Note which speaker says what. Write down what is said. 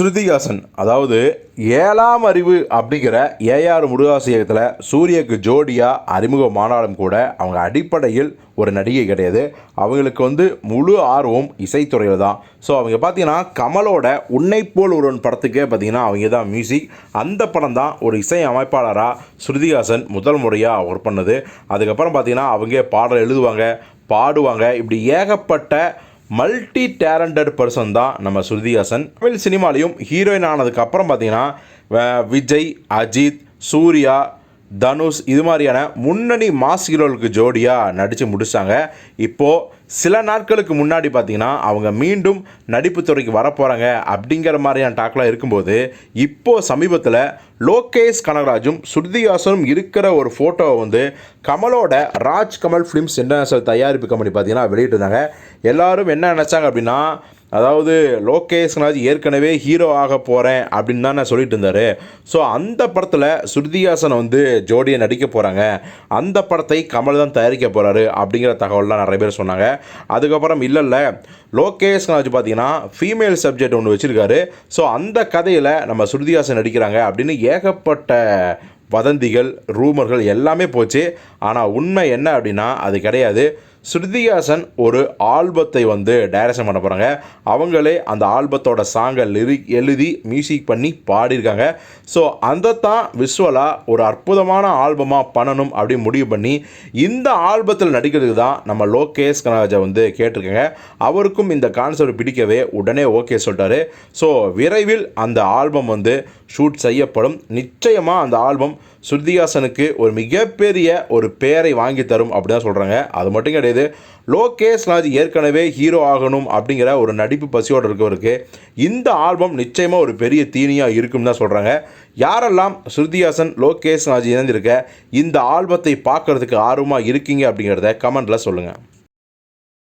Speaker 1: ஸ்ருதிஹாசன். அதாவது ஏழாம் அறிவு அப்படிங்கிற ஏஆர் முருகாசியத்தில் சூரியக்கு ஜோடியாக அறிமுகமானாலும் கூட அவங்க அடிப்படையில் ஒரு நடிகை கிடையாது. அவங்களுக்கு வந்து முழு ஆர்வம் இசைத்துறையில் தான். ஸோ அவங்க பார்த்தீங்கன்னா கமலோட உன்னை போல் ஒருவன் படத்துக்கே பார்த்தீங்கன்னா அவங்க தான் மியூசிக் அந்த படம் தான் ஒரு இசை அமைப்பாளராக ஸ்ருதிஹாசன் முதல் முறையாக ஒர்க் பண்ணது. அதுக்கப்புறம் பார்த்தீங்கன்னா அவங்க பாடல் எழுதுவாங்க பாடுவாங்க. இப்படி ஏகப்பட்ட மல்டி டேலண்டட் பர்சன் தான் நம்ம ஸ்ருதிஹாசன். தமிழ் சினிமாலையும் ஹீரோயின் ஆனதுக்கு அப்புறம் பார்த்தீங்கன்னா விஜய் அஜித் சூர்யா தனுஷ் இது மாதிரியான முன்னணி மாஸ் ஹீரோலுக்கு ஜோடியாக நடித்து முடிச்சாங்க. இப்போது சில நாட்களுக்கு முன்னாடி பார்த்தீங்கன்னா அவங்க மீண்டும் நடிப்பு துறைக்கு வரப்போகிறாங்க அப்படிங்கிற மாதிரியான டாக்லாம் இருக்கும்போது இப்போது சமீபத்தில் லோகேஷ் கனகராஜும் ஸ்ருதிஹாசனும் இருக்கிற ஒரு ஃபோட்டோவை வந்து கமலோட ராஜ் கமல் ஃபிலிம்ஸ் இன்டர்நேஷனல் தயாரிப்பு கம்பெனி பார்த்தீங்கன்னா வெளியிட்டிருந்தாங்க. எல்லோரும் என்ன நினச்சாங்க அப்படின்னா அதாவது லோகேஷ் ஏற்கனவே ஹீரோ ஆக போகிறேன் அப்படின்னு நான் சொல்லிட்டு இருந்தார். ஸோ அந்த படத்தில் ஸ்ருதிஹாசன் வந்து ஜோடியை நடிக்க போகிறாங்க அந்த படத்தை கமல் தான் தயாரிக்க போகிறாரு அப்படிங்கிற தகவல்லாம் நிறைய பேர் சொன்னாங்க. அதுக்கப்புறம் இல்லை இல்லை. லோகேஷ் பார்த்தீங்கன்னா ஃபீமேல் சப்ஜெக்ட் ஒன்று வச்சுருக்காரு. ஸோ அந்த கதையில் நம்ம ஸ்ருதிஹாசன் நடிக்கிறாங்க அப்படின்னு ஏகப்பட்ட வதந்திகள் ரூமர்கள் எல்லாமே போச்சு. ஆனால் உண்மை என்ன அப்படின்னா அது கிடையாது. ஸ்ருதிஹாசன் ஒரு ஆல்பத்தை வந்து டைரக்ஷன் பண்ண போகிறாங்க அவங்களே அந்த ஆல்பத்தோட சாங்கை லிரி எழுதி மியூசிக் பண்ணி பாடியிருக்காங்க. ஸோ அந்த தான் விஷுவலாக ஒரு அற்புதமான ஆல்பமாக பண்ணணும் அப்படின்னு முடிவு பண்ணி இந்த ஆல்பத்தில் நடிக்கிறதுக்கு தான் நம்ம லோகேஷ் கனராஜை வந்து கேட்டிருக்காங்க. அவருக்கும் இந்த கான்செப்ட் பிடிக்கவே உடனே ஓகே சொல்லிட்டாரு. ஸோ விரைவில் அந்த ஆல்பம் வந்து ஷூட் செய்யப்படும். நிச்சயமாக அந்த ஆல்பம் ஸ்ருதிஹாசனுக்கு ஒரு மிகப்பெரிய ஒரு பேரை வாங்கி தரும் அப்படி தான் சொல்கிறாங்க அது மட்டும் கிடையாது லோகேஷ் நாஜ் ஏற்கனவே ஹீரோ ஆகணும் அப்படிங்கிற ஒரு நடிப்பு பசியோடு இருக்கவருக்கு இந்த ஆல்பம் நிச்சயமாக ஒரு பெரிய தீனியாக இருக்கும்னு தான் சொல்கிறாங்க யாரெல்லாம் ஸ்ருதிஹாசன் லோகேஷ் ராஜ் இணைந்திருக்க இந்த ஆல்பத்தை பார்க்கறதுக்கு ஆர்வமாக இருக்கீங்க அப்படிங்கிறத கமெண்ட்டில் சொல்லுங்கள்